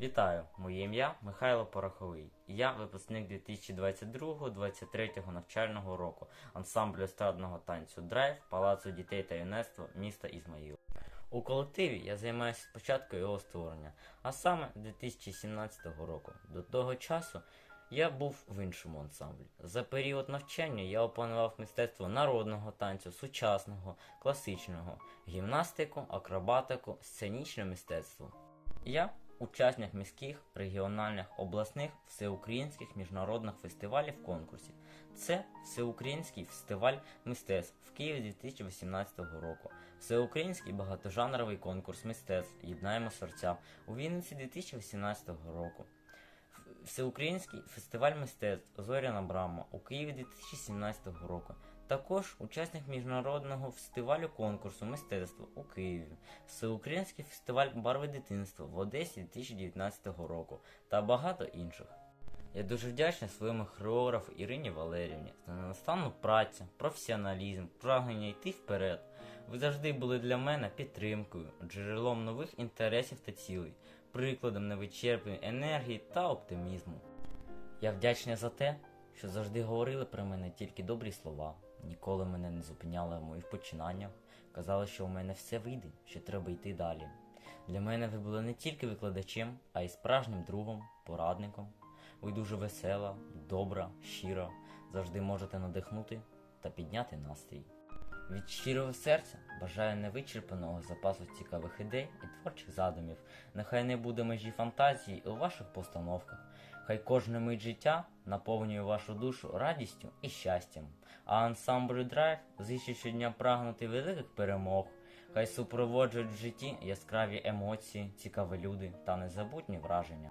Вітаю! Моє ім'я Михайло Пороховий. Я випускник 2022-2023 навчального року ансамблю естрадного танцю Драйв Палацу дітей та юнацтва міста Ізмаїл. У колективі я займаюся з початку його створення, а саме 2017 року. До того часу я був в іншому ансамблі. За період навчання я опанував мистецтво народного танцю, сучасного, класичного, гімнастику, акробатику, сценічне мистецтво. Я учасник міських, регіональних, обласних, всеукраїнських міжнародних фестивалів конкурсів. Це Всеукраїнський фестиваль мистецтв в Києві 2018 року, Всеукраїнський багатожанровий конкурс мистецтв Єднаємо серця у Вінниці 2018 року. Всеукраїнський фестиваль мистецтв Зоряна Брама у Києві 2017 року. Також учасник міжнародного фестивалю конкурсу мистецтва у Києві, Всеукраїнський фестиваль барви дитинства в Одесі 2019 року та багато інших. Я дуже вдячний своєму хореографу Ірині Валерівні за ненастанну працю, професіоналізм, прагнення йти вперед. Ви завжди були для мене підтримкою, джерелом нових інтересів та цілей, прикладом невичерпної енергії та оптимізму. Я вдячний за те, що завжди говорили про мене тільки добрі слова, ніколи мене не зупиняли в моїх починаннях, казали, що у мене все вийде, що треба йти далі. Для мене ви були не тільки викладачем, а й справжнім другом, порадником. Ви дуже весела, добра, щира, завжди можете надихнути та підняти настрій. Від щирого серця бажаю невичерпаного запасу цікавих ідей і творчих задумів. Нехай не буде межі фантазії у ваших постановках. Хай кожна мить життя наповнює вашу душу радістю і щастям. А ансамблю драйв зичу щодня прагнути великих перемог. Хай супроводжують в житті яскраві емоції, цікаві люди та незабутні враження.